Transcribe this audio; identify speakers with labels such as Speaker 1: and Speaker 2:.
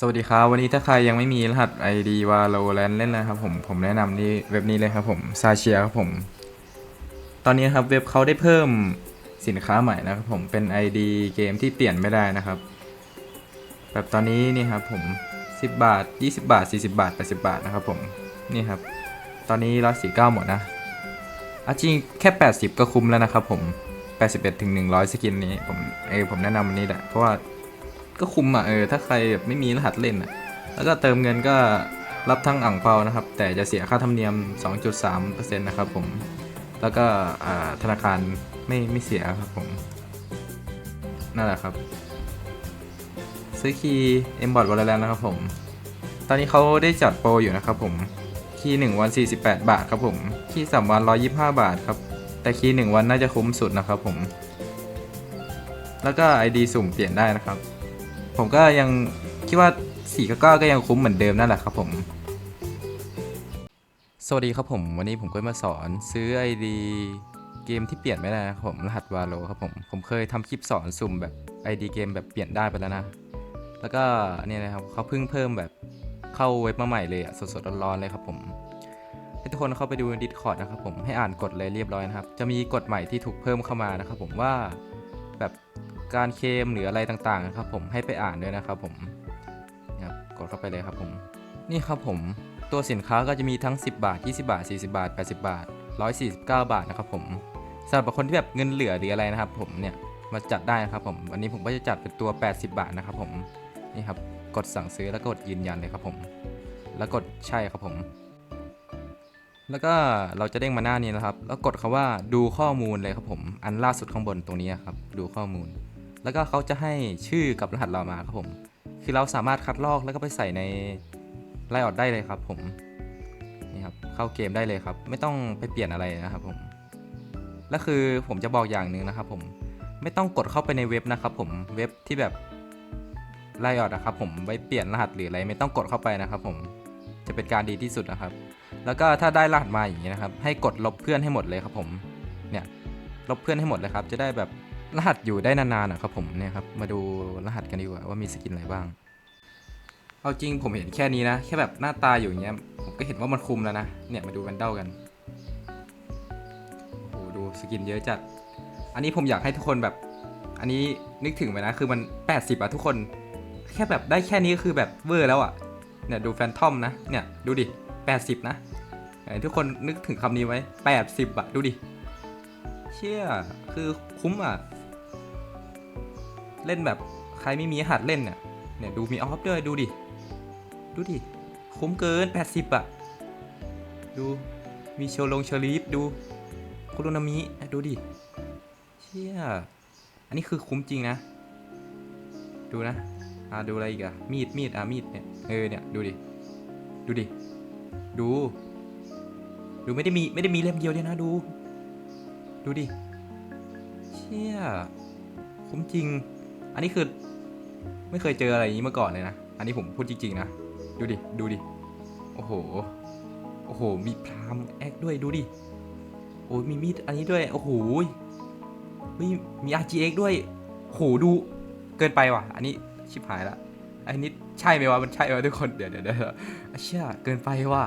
Speaker 1: สวัสดีครับ วันนี้ถ้าใครยังไม่มีรหัส ID Valorant เล่นนะครับผมผมแนะนำนี่เว็บนี้เลยครับผมซาเชียครับผม ตอนนี้ครับเว็บเขาได้เพิ่มสินค้าใหม่นะครับผมเป็น ID เกมที่เปลี่ยนไม่ได้นะครับ แบบตอนนี้นี่ครับผม 10 บาท 20 บาท 40 บาท 80 บาทนะครับผมนี่ครับ ตอนนี้149หมดนะอะจริงแค่ 80 ก็คุ้มแล้วนะครับผม 81ถึง100 สกินนี้ผมเออผมแนะนำอันนี้แหละเพราะว่า ก็คุมอะเออถ้าใครแบบไม่มีรหัสเล่นอะแล้วก็เติมเงินก็รับทั้งอ่างเปานะครับ แต่จะเสียค่าธรรมเนียม 2.3%นะครับผมแล้วก็ธนาคารไม่ไม่เสียครับผมนั่นแหละครับซื้อคีย์เอ็มบอร์ดวันแล้วนะครับผม ตอนนี้เขาได้จัดโปรอยู่นะครับผม คีย์1วัน 48 บาทครับผม คีย์3วัน 125 บาทครับ แต่คีย์1วันน่าจะคุ้มสุดนะครับผม แล้วก็ ID สุ่มเปลี่ยนได้นะครับ ผมก็ยังคิดว่า4กับ9ก็ยังคุ้มเหมือนเดิมนั่นแหละครับผม สวัสดีครับผม วันนี้ผมก็มาสอนซื้อ ID เกมที่เปลี่ยนไม่ได้นะครับผมรหัสวาโลครับผมผมเคยทำคลิปสอนสุ่มแบบ ID เกมแบบเปลี่ยนได้ไปแล้วนะ แล้วก็เนี่ยนะครับเขาเพิ่งเพิ่มแบบเข้าเว็บมาใหม่เลยอะสดๆร้อนๆเลยครับผมให้ทุกคนเข้าไปดู Discord นะครับผมให้อ่านกฎเลยเรียบร้อยนะครับ จะมีกฎใหม่ที่ถูกเพิ่มเข้ามานะครับผมว่าแบบ การเคมหรืออะไรต่างๆนะครับผมให้ไปอ่านด้วยนะครับผมนี่ครับกดเข้าไปเลยครับผมนี่ครับผมตัวสินค้าก็จะมีทั้ง 10 บาท 20 บาท 40 บาท 80 บาท 149 บาทนะครับผมสำหรับคนที่แบบเงินเหลือหรืออะไรนะครับ ผมเนี่ยมาจัดได้นะครับผมวันนี้ผมก็จะจัดเป็นตัว 80 บาทนะครับผมนี่ครับกดสั่งซื้อแล้วก็กดยืนยันเลยครับผม แล้วกดใช่ครับผม แล้วก็เราจะเด้งมาหน้านี้นะครับ แล้วกดคาว่าดูข้อมูลเลยครับผม อันล่าสุดข้างบนตรงนี้ครับ ดูข้อมูล แล้วก็เขาจะให้ชื่อกับรหัสเรามาครับผม คือเราสามารถคัดลอกแล้วก็ไปใส่ในไลออดได้เลยครับผมนี่ครับเข้าเกมได้เลยครับ ไม่ต้องไปเปลี่ยนอะไรนะครับผมและคือผมจะบอกอย่างหนึ่งนะครับ ผมไม่ต้องกดเข้าไปในเว็บนะครับ ผมเว็บที่แบบไลออดนะครับ ผมไว้เปลี่ยนรหัสหรืออะไร ไม่ต้องกดเข้าไปนะครับ ผมจะเป็นการดีที่สุดนะครับ แล้วก็ถ้าได้รหัสมาอย่างนี้นะครับ ให้กดลบเพื่อนให้หมดเลยครับ ผมเนี่ยลบเพื่อนให้หมดเลยครับ จะได้แบบ รหัสอยู่ได้นานๆนะครับผมเนี่ยครับมาดูรหัสกันดีกว่าว่ามีสกินอะไรบ้าง เอาจริงผมเห็นแค่นี้นะ แค่แบบหน้าตาอยู่อย่างเงี้ยผมก็เห็นว่ามันคุมแล้วนะ เนี่ยมาดูแวนเดลกันโอ้โหดูสกินเยอะจัด อันนี้ผมอยากให้ทุกคนแบบ อันนี้นึกถึงไปนะคือมัน 80อะทุกคน แค่แบบได้แค่นี้ก็คือแบบเวอร์แล้วอะเนี่ยดูแฟนทอมนะเนี่ยดูดิ 80 นะทุกคนนึกถึงคำนี้ไว้ 80อะดูดิ เชี่ยคือคุ้มอะ เล่นแบบใครไม่มีหัดเล่นเนี่ยเนี่ยดูมีออฟด้วยดูดิ ดูดิ คุ้มเกิน 80อะดูมีโชลงเชอรีฟดูคุโรนามิอะดูดิ เชี่ย อันนี้คือคุ้มจริงนะ ดูนะ อ่าดูอะไรอีกอะมีดมีดอะมีดเนี่ยเออเนี่ยดูดิ ดูดิ ดู ดูไม่ได้มีไม่ได้มีเล่มเดียวเลยนะดู ดูดิ เชี่ย คุ้มจริง อันนี้คือ ไม่เคยเจออะไรอย่างนี้มาก่อนเลยนะ อันนี้ผมพูดจริงๆนะ ดูดิ ดูดิ โอ้โห โอ้โห มีพรามแอคด้วย ดูดิ โอ้ยมีมีดอันนี้ด้วย โอ้โหเฮ้ยมี RGX ด้วยโอ้โหดู เกินไปว่ะ อันนี้ชิบหายละอันนี้ใช่ไหมวะ มันใช่ไหมทุกคน เดี๋ยวเดี๋ยวเดี๋ยวเชี่ยเกินไปว่ะ